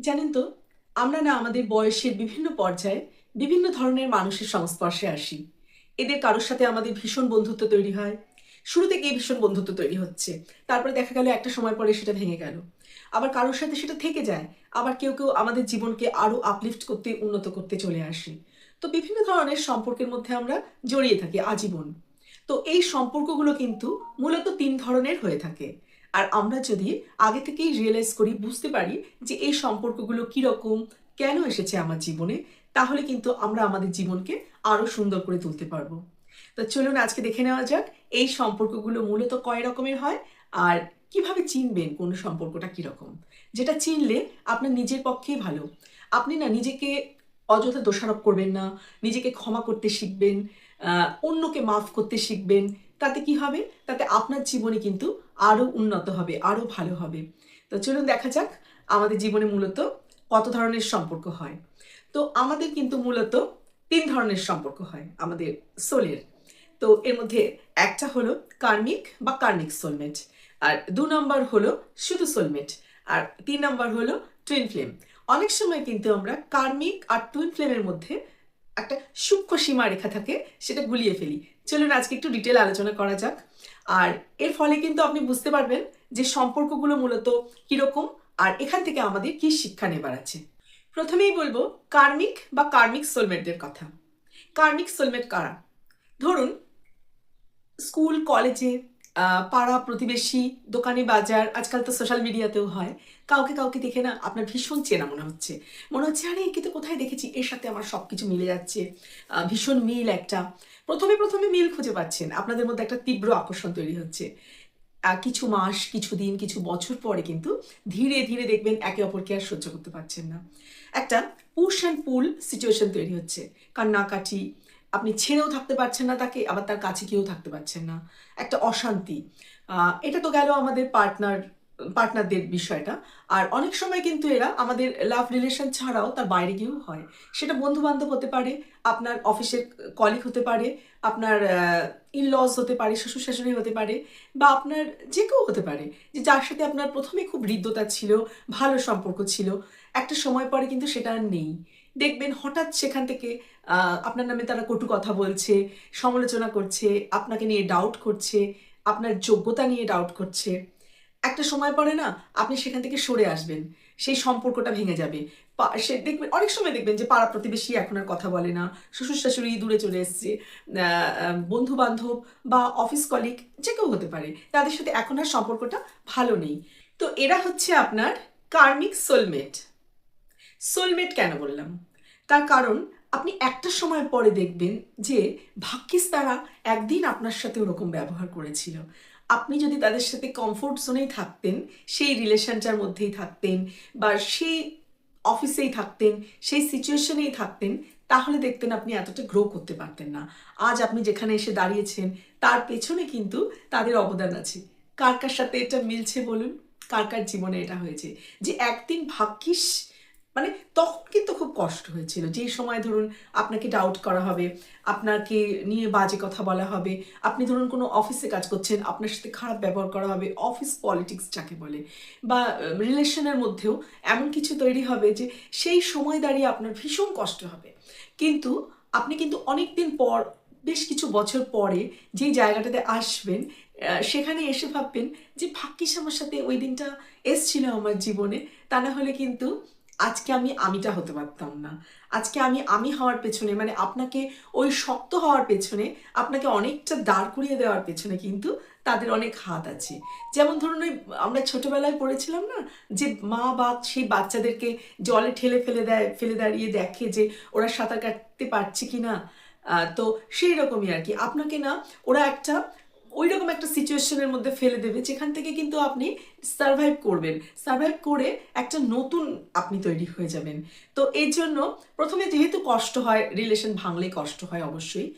জানেন তো, আমরা না আমাদের বয়সের বিভিন্ন পর্যায়ে বিভিন্ন ধরনের মানুষের সংস্পর্শে আসি। এদের কারোর সাথে আমাদের ভীষণ বন্ধুত্ব তৈরি হয়। শুরু থেকেই ভীষণ বন্ধুত্ব তৈরি হচ্ছে। তারপরে দেখা গেল একটা সময় পরে সেটা ভেঙে গেল। আবার কারোর সাথে সেটা থেকে যায়। আবার কেউ কেউ আমাদের জীবনকে আরও আপলিফট করতে, উন্নত করতে চলে আসে। তো বিভিন্ন ধরনের সম্পর্কের মধ্যে আমরা জড়িয়ে থাকি, আজীবন। তো এই সম্পর্কগুলো কিন্তু মূলত তিন ধরনের হয়ে থাকে। আর আমরা যদি আগে থেকেই রিয়েলাইজ করি, বুঝতে পারি যে এই সম্পর্কগুলো কীরকম, কেন এসেছে আমার জীবনে, তাহলে কিন্তু আমরা আমাদের জীবনকে আরও সুন্দর করে তুলতে পারব। তো চলুন আজকে দেখে নেওয়া যাক, এই সম্পর্কগুলো মূলত কয় রকমের হয় আর কীভাবে চিনবেন কোন সম্পর্কটা কীরকম? যেটা চিনলে আপনার নিজের পক্ষেই ভালো। আপনি না নিজেকে অযথা দোষারোপ করবেন না, নিজেকে ক্ষমা করতে শিখবেন অন্যকে মাফ করতে শিখবেন তাতে কি হবে? তাতে আপনার জীবনে কিন্তু আরও উন্নত হবে আরও ভালো হবে। তো চলুন দেখা যাক আমাদের জীবনে মূলত কত ধরনের সম্পর্ক হয়। তো আমাদের কিন্তু মূলত তিন ধরনের সম্পর্ক হয় আমাদের সোলের তো এর মধ্যে একটা হলো কার্মিক বা কার্মিক সোলমেট আর দু নম্বর হলো শুধু সোলমেট আর তিন নম্বর হলো টুইন ফ্লেম অনেক সময় কিন্তু আমরা কার্মিক আর টুইন ফ্লেমের মধ্যে একটা সূক্ষ্ম সীমা রেখা থাকে, সেটা গুলিয়ে ফেলি। চলুন আজকে একটু ডিটেল আলোচনা করা যাক। আর এর ফলে কিন্তু আপনি বুঝতে পারবেন যে সম্পর্কগুলো মূলত কীরকম আর এখান থেকে আমাদের কি শিক্ষা নেবার আছে। প্রথমেই বলব, কার্মিক বা কার্মিক সোলমেটদের কথা। কার্মিক সোলমেট কারা? ধরুন, স্কুল কলেজে পাড়া প্রতিবেশী, দোকানে বাজার, আজকাল তো সোশ্যাল মিডিয়াতেও হয়। কাউকে কাউকে দেখে না আপনার ভীষণ চেনা মনে হচ্ছে। মনে হচ্ছে, আরে একে তো কোথায় দেখেছি? এর সাথে আমার সব কিছু মিলে যাচ্ছে। ভীষণ মিল একটা। প্রথমে প্রথমে মিল খুঁজে পাচ্ছেন। আপনাদের মধ্যে একটা তীব্র আকর্ষণ তৈরি হচ্ছে। কিছু মাস, কিছু দিন, কিছু বছর পরে কিন্তু ধীরে ধীরে দেখবেন একে অপরকে আর সহ্য করতে পারছেন না। একটা পুশ অ্যান্ড পুল সিচুয়েশন তৈরি হচ্ছে। কান্নাকাটি আপনি ছেড়েও থাকতে পারছেন না তাকে, আবার তার কাছে কেউ থাকতে পারছেন না। একটা অশান্তি। এটা তো গেল আমাদের পার্টনার পার্টনারদের বিষয়টা। আর অনেক সময় কিন্তু এরা আমাদের লাভ রিলেশন ছাড়াও তার বাইরে গিয়েও হয়। সেটা বন্ধু বান্ধব হতে পারে, আপনার অফিসের কলিগ হতে পারে, আপনার ইন লজ হতে পারে শ্বশুর শাশুড়ি হতে পারে, বা আপনার যে কেউ হতে পারে, যে যার সাথে আপনার প্রথমে খুব হৃদ্যতা ছিল, ভালো সম্পর্ক ছিল, একটা সময় পরে কিন্তু সেটা আর নেই। দেখবেন হঠাৎ সেখান থেকে আপনার নামে তারা কটু কথা বলছে, সমালোচনা করছে, আপনাকে নিয়ে ডাউট করছে, আপনার যোগ্যতা নিয়ে ডাউট করছে। একটা সময় পরে না, আপনি সেখান থেকে সরে আসবেন, সেই সম্পর্কটা ভেঙে যাবে। সে দেখবেন অনেক সময় দেখবেন যে পাড়া প্রতিবেশী এখন আর কথা বলে না, শ্বশুর শাশুড়ি দূরে চলে এসছে বন্ধু বান্ধব বা অফিস কলিগ যে কেউ হতে পারে, তাদের সাথে এখন আর সম্পর্কটা ভালো নেই। তো এরা হচ্ছে আপনার কার্মিক সোলমেট সোলমেট কেন বললাম? তার কারণ আপনি একটা সময় পরে দেখবেন যে ভাগ্যিস তারা একদিন আপনার সাথে ওরকম ব্যবহার করেছিল। আপনি যদি তাদের সাথে কমফোর্ট জোনেই থাকতেন, সেই রিলেশনটার মধ্যেই থাকতেন বা সেই অফিসেই থাকতেন, সেই সিচুয়েশনেই থাকতেন, তাহলে দেখতেন আপনি এতটা গ্রো করতে পারতেন না। আজ আপনি যেখানে এসে দাঁড়িয়েছেন, তার পেছনে কিন্তু তাদের অবদান আছে। কার কার সাথে এটা মিলছে বলুন? কার কার জীবনে এটা হয়েছে? যে একদিন ভাগ্যিস মানে তখন কিন্তু খুব কষ্ট হয়েছিল। যে সময় ধরুন আপনাকে ডাউট করা হবে, আপনাকে নিয়ে বাজে কথা বলা হবে, আপনি ধরুন কোনো অফিসে কাজ করছেন, আপনার সাথে খারাপ ব্যবহার করা হবে অফিস পলিটিক্স যাকে বলে, বা রিলেশনের মধ্যেও এমন কিছু তৈরি হবে যে সেই সময় দাঁড়িয়ে আপনার ভীষণ কষ্ট হবে। কিন্তু আপনি কিন্তু অনেক দিন পর, বেশ কিছু বছর পরে যেই জায়গাটাতে আসবেন সেখানে এসে ভাববেন যে ভাগ্যিস আমার সাথে ওই দিনটা এসছিল আমার জীবনে, তা না হলে কিন্তু আজকে আমি আমিটা হতে পারতাম না। আজকে আমি আমি হওয়ার পেছনে মানে আপনাকে ওই শক্ত হওয়ার পেছনে, আপনাকে অনেকটা দাঁড় করিয়ে দেওয়ার পেছনে কিন্তু তাদের অনেক হাত আছে। যেমন ধরুন ওই আমরা ছোটবেলায় পড়েছিলাম না, যে মা বা সেই বাচ্চাদেরকে জলে ঠেলে ফেলে দেয়, ফেলে দাঁড়িয়ে দেখে যে ওরা সাঁতার কাটতে পারছে কি না তো সেই রকমই আর কি। আপনাকে না, ওরা একটা ওই রকম একটা সিচুয়েশনের মধ্যে ফেলে দেবে, যেখান থেকে কিন্তু আপনি সার্ভাইভ করবেন। সার্ভাইভ করে একটা নতুন আপনি তৈরি হয়ে যাবেন। তো এর জন্য প্রথমে যেহেতু কষ্ট হয়, রিলেশন ভাঙলে কষ্ট হয় অবশ্যই।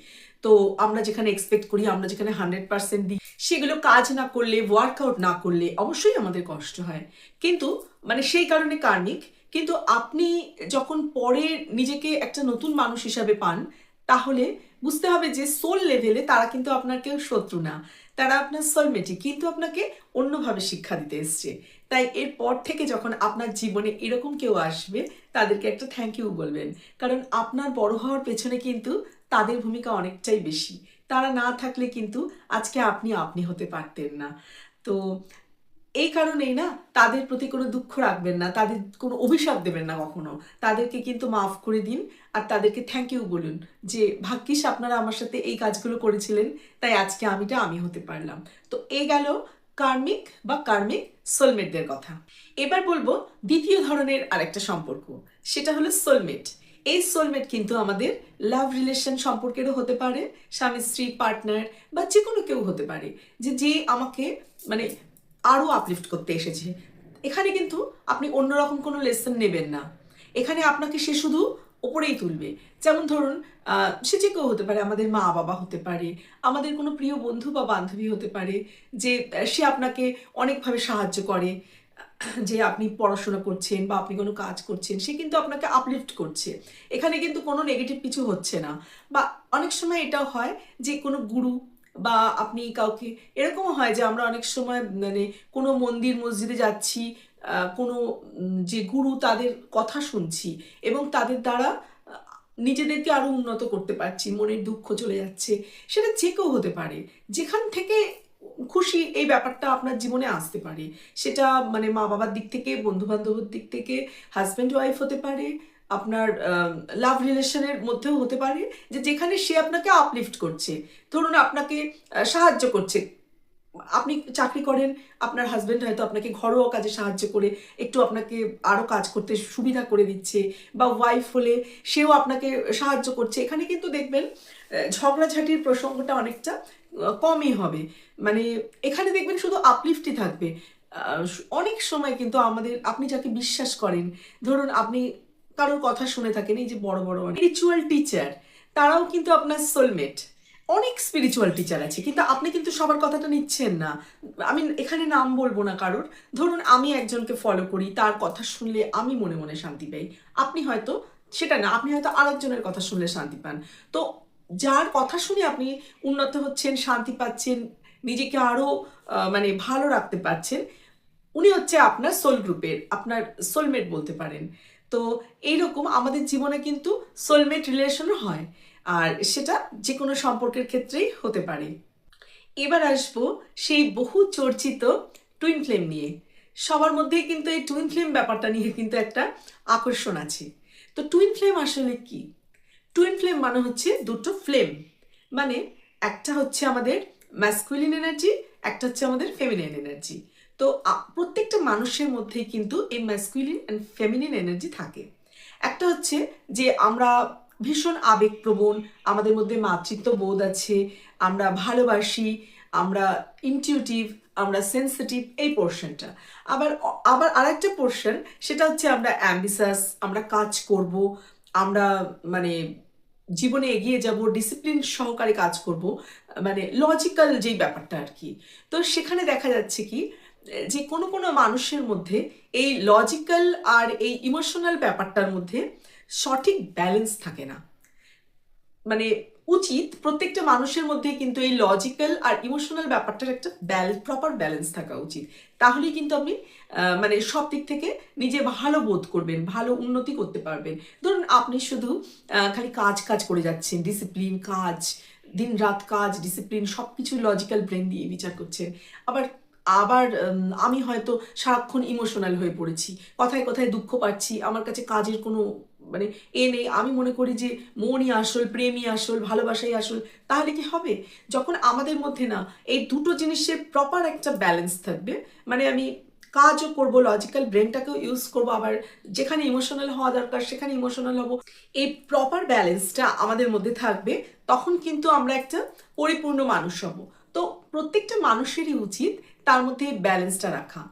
তো আমরা যেখানে এক্সপেক্ট করি, আমরা যেখানে হান্ড্রেড পার্সেন্ট দিই, সেগুলো কাজ না করলে ওয়ার্কআউট না করলে অবশ্যই আমাদের কষ্ট হয়। কিন্তু মানে সেই কারণে কার্মিক কিন্তু আপনি যখন পরে নিজেকে একটা নতুন মানুষ হিসাবে পান, তাহলে বুঝতে হবে যে সোল লেভেলে তারা কিন্তু আপনার কেউ শত্রু না। তারা আপনার সোলমেটই কিন্তু আপনাকে অন্যভাবে শিক্ষা দিতে এসছে। তাই এরপর থেকে যখন আপনার জীবনে এরকম কেউ আসবে, তাদেরকে একটা থ্যাংক ইউ বলবেন। কারণ আপনার বড় হওয়ার পেছনে কিন্তু তাদের ভূমিকা অনেকটাই বেশি। তারা না থাকলে কিন্তু আজকে আপনি আপনি হতে পারতেন না। তো এই কারণেই না তাদের প্রতি কোনো দুঃখ রাখবেন না, তাদের কোনো অভিশাপ দেবেন না কখনো। তাদেরকে কিন্তু মাফ করে দিন আর তাদেরকে থ্যাংক ইউ বলুন যে, ভাগ্যিস আপনারা আমার সাথে এই কাজগুলো করেছিলেন, তাই আজকে আমিটা আমি হতে পারলাম। তো এ গেল কার্মিক বা কার্মিক সোলমেটদের কথা। এবার বলব দ্বিতীয় ধরনের আরেকটা সম্পর্ক, সেটা হলো সোলমেট এই সোলমেট কিন্তু আমাদের লাভ রিলেশন সম্পর্কেরও হতে পারে স্বামী স্ত্রী পার্টনার বা যে কোনো কেউ হতে পারে। যে যে আমাকে মানে আরও আপলিফট করতে এসেছে। এখানে কিন্তু আপনি অন্যরকম কোনো লেসন নেবেন না। এখানে আপনাকে সে শুধু ওপরেই তুলবে। যেমন ধরুন সে যে কেউ হতে পারে, আমাদের মা বাবা হতে পারে, আমাদের কোনো প্রিয় বন্ধু বা বান্ধবী হতে পারে, যে, সে আপনাকে অনেকভাবে সাহায্য করে, যে আপনি পড়াশোনা করছেন বা আপনি কোনো কাজ করছেন, সে কিন্তু আপনাকে আপলিফট করছে। এখানে কিন্তু কোনো নেগেটিভ কিছু হচ্ছে না। বা অনেক সময় এটাও হয় যে, কোনো গুরু বা আপনি কাউকে, এরকমও হয় যে আমরা অনেক সময় মানে কোনো মন্দির মসজিদে যাচ্ছি কোনো যে গুরু তাদের কথা শুনছি এবং তাদের দ্বারা নিজেদেরকে আরও উন্নত করতে পারছি, মনের দুঃখ চলে যাচ্ছে, সেটা যে কেউ হতে পারে। যেখান থেকে খুশি এই ব্যাপারটা আপনার জীবনে আসতে পারে। সেটা মানে মা বাবার দিক থেকে বন্ধু বান্ধবের দিক থেকে হাজব্যান্ড ওয়াইফ হতে পারে আপনার লাভ রিলেশনের মধ্যেও হতে পারে যে যেখানে সে আপনাকে আপলিফট করছে। ধরুন আপনাকে সাহায্য করছে। আপনি চাকরি করেন, আপনার হাজব্যান্ড হয়তো আপনাকে ঘরোয়া কাজে সাহায্য করে, একটু আপনাকে আরও কাজ করতে সুবিধা করে দিচ্ছে বা ওয়াইফ হলে সেও আপনাকে সাহায্য করছে। এখানে কিন্তু দেখবেন ঝগড়াঝাটির প্রসঙ্গটা অনেকটা কমই হবে। মানে এখানে দেখবেন শুধু আপলিফটই থাকবে। অনেক সময় কিন্তু আমাদের, আপনি যাকে বিশ্বাস করেন, ধরুন আপনি কারোর কথা শুনে থাকেন, এই যে বড় বড় স্পিরিচুয়াল টিচার তারাও কিন্তু আপনার সোলমেট অনেক স্পিরিচুয়াল টিচার আছে, কিন্তু আপনি কিন্তু সবার কথাটা নিচ্ছেন না। আমি এখানে নাম বলব না কারোর। ধরুন, আমি একজনকে ফলো করি, তার কথা শুনলে আমি মনে মনে শান্তি পাই। আপনি হয়তো, সেটা না, আপনি হয়তো আরেকজনের কথা শুনলে শান্তি পান। তো যার কথা শুনে আপনি উন্নত হচ্ছেন, শান্তি পাচ্ছেন, নিজেকে আরও মানে ভালো রাখতে পারছেন, উনি হচ্ছে আপনার সোল গ্রুপের আপনার সোলমেট বলতে পারেন। তো এইরকম আমাদের জীবনে কিন্তু সোলমেট রিলেশনও হয়। আর সেটা যে কোনো সম্পর্কের ক্ষেত্রেই হতে পারে। এবার আসব সেই বহু চর্চিত টুইন ফ্লেম নিয়ে। সবার মধ্যেই কিন্তু এই টুইন ফ্লেম ব্যাপারটা নিয়ে কিন্তু একটা আকর্ষণ আছে। তো টুইন ফ্লেম আসলে কি? টুইন ফ্লেম মানে হচ্ছে দুটো ফ্লেম মানে একটা হচ্ছে আমাদের ম্যাসকুলিন এনার্জি একটা হচ্ছে আমাদের ফেমিনিন এনার্জি তো প্রত্যেকটা মানুষের মধ্যেই কিন্তু এই ম্যাসকুলিন অ্যান্ড ফেমিনিন এনার্জি থাকে। একটা হচ্ছে যে আমরা ভীষণ আবেগপ্রবণ, আমাদের মধ্যে মাতৃত্ব বোধ আছে, আমরা ভালোবাসি, আমরা ইনটিউটিভ আমরা সেন্সিটিভ এই পোর্শনটা আবার আবার আরেকটা পোর্শন সেটা হচ্ছে আমরা অ্যাম্বিসাস আমরা কাজ করব, আমরা মানে জীবনে এগিয়ে যাব ডিসিপ্লিন সহকারে কাজ করব মানে লজিক্যাল যেই ব্যাপারটা আর কি। তো সেখানে দেখা যাচ্ছে কি যে কোনো কোনো মানুষের মধ্যে এই লজিক্যাল আর এই ইমোশনাল ব্যাপারটার মধ্যে সঠিক ব্যালেন্স থাকে না। মানে উচিত প্রত্যেকটা মানুষের মধ্যে কিন্তু এই লজিক্যাল আর ইমোশনাল ব্যাপারটার একটা ব্যালেন্স প্রপার ব্যালেন্স থাকা উচিত। তাহলেই কিন্তু আপনি মানে সব দিক থেকে নিজে ভালো বোধ করবেন, ভালো উন্নতি করতে পারবেন। ধরুন আপনি শুধু খালি কাজ কাজ করে যাচ্ছেন ডিসিপ্লিন কাজ দিন রাত কাজ ডিসিপ্লিন সব কিছু লজিক্যাল ব্রেন দিয়ে বিচার করছেন। আবার আবার আমি হয়তো সারাক্ষণ ইমোশনাল হয়ে পড়েছি। কথায় কথায় দুঃখ পাচ্ছি, আমার কাছে কাজের কোনো মানে এ নেই। আমি মনে করি যে মনই আসল, প্রেমই আসল, ভালোবাসাই আসল। তাহলে কি হবে? যখন আমাদের মধ্যে না, এই দুটো জিনিসের প্রপার একটা ব্যালেন্স থাকবে মানে আমি কাজও করব লজিক্যাল ব্রেনটাকেও ইউজ করব, আবার যেখানে ইমোশনাল হওয়া দরকার, সেখানে ইমোশনাল হব। এই প্রপার ব্যালেন্সটা আমাদের মধ্যে থাকবে, তখন কিন্তু আমরা একটা পরিপূর্ণ মানুষ হব। তো প্রত্যেকটা মানুষেরই উচিত তার মধ্যে ব্যালেন্সটা রাখা।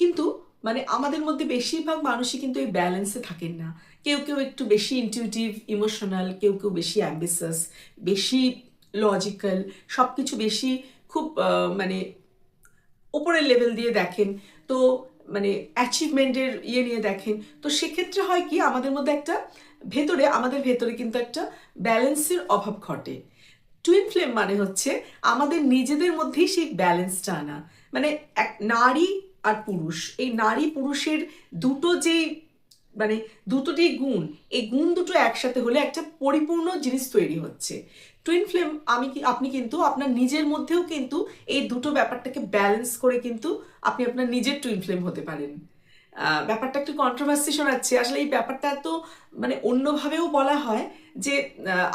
কিন্তু মানে আমাদের মধ্যে বেশিরভাগ মানুষই কিন্তু এই ব্যালেন্সে থাকেন না। কেউ কেউ একটু বেশি ইনটিউটিভ ইমোশনাল কেউ কেউ বেশি অ্যাম্বিসাস বেশি লজিক্যাল সব কিছু বেশি খুব মানে উপরের লেভেল দিয়ে দেখেন। তো মানে অ্যাচিভমেন্টের ইয়ে নিয়ে দেখেন। তো সেক্ষেত্রে হয় কি, আমাদের মধ্যে একটা ভেতরে, আমাদের ভেতরে কিন্তু একটা ব্যালেন্সের অভাব ঘটে। টুইন ফ্লেম মানে হচ্ছে আমাদের নিজেদের মধ্যেই সেই ব্যালেন্সটা আনা। মানে এক নারী আর পুরুষ। এই নারী পুরুষের দুটো যেই মানে দুটো যে গুণ, এই গুণ দুটো একসাথে হলে একটা পরিপূর্ণ জিনিস তৈরি হচ্ছে। টুইন ফ্লেম আমি কি, আপনি কিন্তু আপনার নিজের মধ্যেও কিন্তু এই দুটো ব্যাপারটাকে ব্যালেন্স করে কিন্তু আপনি আপনার নিজের টুইন ফ্লেম হতে পারেন। ব্যাপারটা একটু কন্ট্রোভার্সি শোনাচ্ছে। আসলে এই ব্যাপারটা এত মানে অন্যভাবেও বলা হয় যে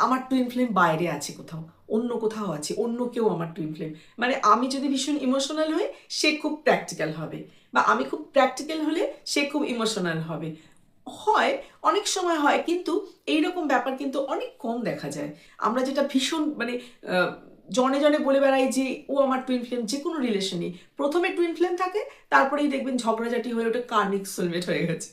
আমার টুইন ফ্লেম বাইরে আছে কোথাও। অন্য কোথাও আছে, অন্য কেউ আমার টুইন ফ্লেম মানে আমি যদি ভীষণ ইমোশনাল হই, সে খুব প্র্যাকটিক্যাল হবে। বা আমি খুব প্র্যাকটিক্যাল হলে সে খুব ইমোশনাল হবে। হয়, অনেক সময় হয়, কিন্তু এইরকম ব্যাপার কিন্তু অনেক কম দেখা যায়। আমরা যেটা ভীষণ মানে জনে জনে বলে বেড়াই যে, ও আমার টুইন ফ্লেম যে কোনো রিলেশনে প্রথমে টুইন ফ্লেম থাকে, তারপরেই দেখবেন ঝগড়াঝাটি হয়ে ওটা কার্মিক সোলমেট হয়ে গেছে।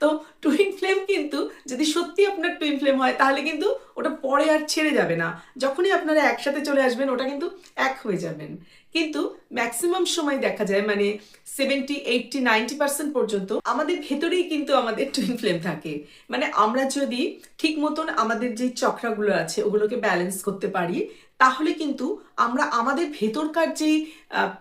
তো টুইন ফ্লেম কিন্তু যদি সত্যি আপনার টুইন ফ্লেম হয়, তাহলে কিন্তু ওটা পরে আর ছেড়ে যাবে না। যখনই আপনারা একসাথে চলে আসবেন, ওটা কিন্তু এক হয়ে যাবেন। কিন্তু ম্যাক্সিমাম সময় দেখা যায় মানে সেভেন্টি এইটটি নাইনটি পার্সেন্ট পর্যন্ত আমাদের ভেতরেই কিন্তু আমাদের টুইন ফ্লেম থাকে। মানে আমরা যদি ঠিক মতন আমাদের যে চক্রাগুলো আছে, ওগুলোকে ব্যালেন্স করতে পারি তাহলে কিন্তু আমরা আমাদের ভেতরকার যেই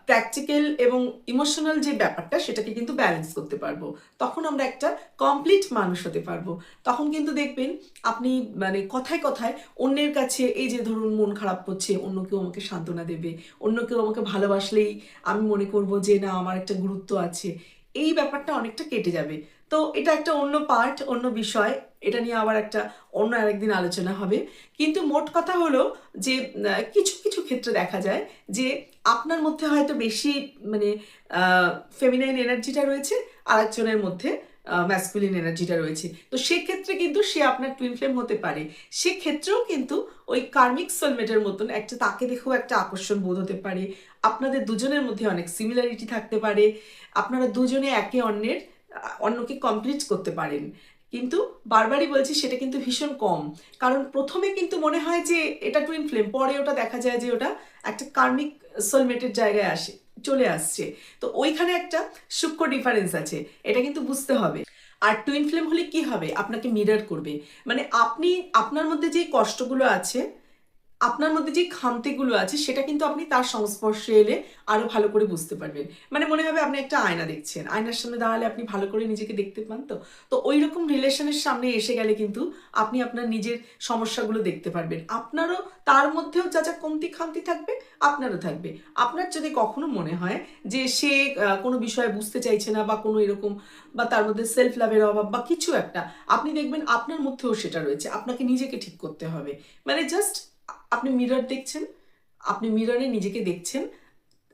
প্র্যাকটিক্যাল এবং ইমোশনাল যে ব্যাপারটা, সেটাকে কিন্তু ব্যালেন্স করতে পারব। তখন আমরা একটা কমপ্লিট মানুষ হতে পারব। তখন কিন্তু দেখবেন আপনি মানে কথায় কথায় অন্যের কাছে এই যে ধরুন মন খারাপ করছে, অন্য কেউ আমাকে সান্ত্বনা দেবে, অন্য কেউ আমাকে ভালোবাসলেই আমি মনে করব যে না, আমার একটা গুরুত্ব আছে। এই ব্যাপারটা অনেকটা কেটে যাবে। তো এটা একটা অন্য পার্ট অন্য বিষয়। এটা নিয়ে আবার একটা অন্য আরেকদিন আলোচনা হবে। কিন্তু মোট কথা হলো যে কিছু কিছু ক্ষেত্রে দেখা যায় যে, আপনার মধ্যে হয়তো বেশি মানে ফেমিনাইন এনার্জিটা রয়েছে, আরেকজনের মধ্যে ম্যাসকুলিন এনার্জিটা রয়েছে। তো সেক্ষেত্রে কিন্তু সে আপনার টুইন ফ্লেম হতে পারে। সেক্ষেত্রেও কিন্তু ওই কার্মিক সোলমেটের মতন একটা, তাকে দেখেও একটা আকর্ষণ বোধ হতে পারে। আপনাদের দুজনের মধ্যে অনেক সিমিলারিটি থাকতে পারে। আপনারা দুজনে একে অন্যের অন্যকে কমপ্লিট করতে পারেন। কিন্তু বারবারই বলছি সেটা কিন্তু ভীষণ কম। কারণ প্রথমে কিন্তু মনে হয় যে এটা টুইন ফ্লেম পরে ওটা দেখা যায় যে ওটা একটা কার্মিক সোলমেটের জায়গায় আসে, চলে আসছে। তো ওইখানে একটা সূক্ষ্ম ডিফারেন্স আছে, এটা কিন্তু বুঝতে হবে। আর টুইন ফ্লেম হলে কি হবে? আপনাকে মিরর করবে। মানে আপনি, আপনার মধ্যে যে কষ্টগুলো আছে আপনার মধ্যে যে খামতিগুলো আছে, সেটা কিন্তু আপনি তার সংস্পর্শে এলে আরও ভালো করে বুঝতে পারবেন। মানে মনে হবে আপনি একটা আয়না দেখছেন। আয়নার সামনে দাঁড়ালে আপনি ভালো করে নিজেকে দেখতে পান তো? তো ওই রকম রিলেশনের সামনে এসে গেলে কিন্তু আপনি আপনার নিজের সমস্যাগুলো দেখতে পারবেন। আপনারও তার মধ্যেও যা যা কমতি খামতি থাকবে, আপনারও থাকবে। আপনার যদি কখনো মনে হয় যে সে কোনো বিষয়ে বুঝতে চাইছে না বা কোনো এরকম বা তার মধ্যে সেলফ লাভের অভাব বা কিছু একটা, আপনি দেখবেন আপনার মধ্যেও সেটা রয়েছে। আপনাকে নিজেকে ঠিক করতে হবে। মানে জাস্ট আপনি মিরর দেখছেন, আপনি মিররে নিজেকে দেখছেন,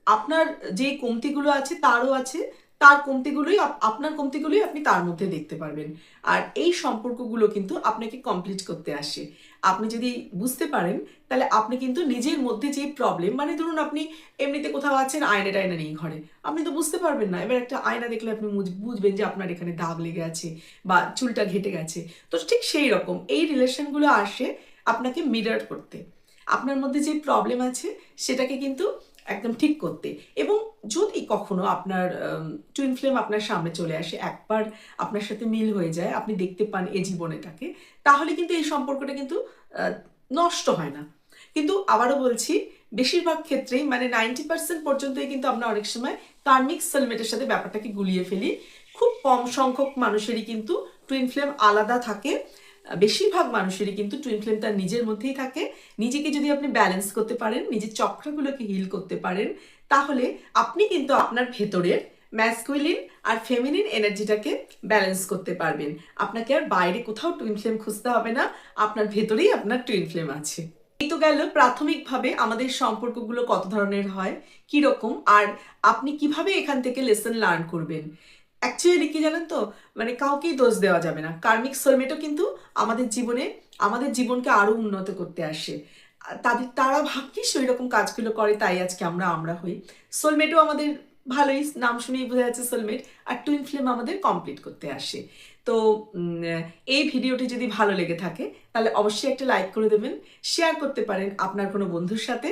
আপনার যে কমতিগুলো আছে তারও আছে, তার কমতিগুলোই আপনার কমতিগুলোই আপনি তার মধ্যে দেখতে পারবেন। আর এই সম্পর্কগুলো কিন্তু আপনাকে কমপ্লিট করতে আসে। আপনি যদি বুঝতে পারেন, তাহলে আপনি কিন্তু নিজের মধ্যে যে প্রবলেম মানে ধরুন আপনি এমনিতে কোথাও আছেন, আয়না টায়না নেই ঘরে, আপনি তো বুঝতে পারবেন না। এবার একটা আয়না দেখলে আপনি বুঝ- বুঝবেন যে আপনার এখানে দাগ লেগে আছে বা চুলটা ঘেটে গেছে। তো ঠিক সেই রকম, এই রিলেশনগুলো আসে আপনাকে মিরর করতে। আপনার মধ্যে যে প্রবলেম আছে, সেটাকে কিন্তু একদম ঠিক করতে। এবং যদি কখনো আপনার টুইন ফ্লেম আপনার সামনে চলে আসে, একবার আপনার সাথে মিল হয়ে যায়, আপনি দেখতে পান এ জীবনে তাকে তাহলে কিন্তু এই সম্পর্কটা কিন্তু নষ্ট হয় না। কিন্তু আবারও বলছি, বেশিরভাগ ক্ষেত্রেই মানে নাইনটি পার্সেন্ট পর্যন্তই কিন্তু আমরা অনেক সময় কার্মিক সেলমেটের সাথে ব্যাপারটাকে গুলিয়ে ফেলি। খুব কম সংখ্যক মানুষেরই কিন্তু টুইন ফ্লেম আলাদা থাকে। বেশিরভাগ মানুষেরই কিন্তু টুইন ফ্লেম তার নিজের মধ্যেই থাকে। নিজেকে যদি আপনি ব্যালেন্স করতে পারেন, নিজের চক্রগুলোকে হিল করতে পারেন, তাহলে আপনি কিন্তু আপনার ভেতরের ম্যাসকুইলিন আর ফেমিনিন এনার্জিটাকে ব্যালেন্স করতে পারবেন। আপনাকে আর বাইরে কোথাও টুইন ফ্লেম খুঁজতে হবে না, আপনার ভেতরেই আপনার টুইন ফ্লেম আছে। এই তো গেল প্রাথমিকভাবে আমাদের সম্পর্কগুলো কত ধরনের হয় কি রকম আর আপনি কীভাবে এখান থেকে লেসন লার্ন করবেন। অ্যাকচুয়ালি কি জানেন তো? মানে কাউকেই দোষ দেওয়া যাবে না। কার্মিক সোলমেটও কিন্তু আমাদের জীবনে, আমাদের জীবনকে আরও উন্নত করতে আসে। তাদের, তারা ভাগ্যিস ওই রকম কাজগুলো করে, তাই আজকে আমরা আমরা হই। সোলমেটও আমাদের ভালোই, নাম শুনেই বোঝা যাচ্ছে সোলমেট আর টুইন ফ্লেম আমাদের কমপ্লিট করতে আসে। তো এই ভিডিওটি যদি ভালো লেগে থাকে, তাহলে অবশ্যই একটা লাইক করে দেবেন শেয়ার করতে পারেন আপনার কোনো বন্ধুর সাথে।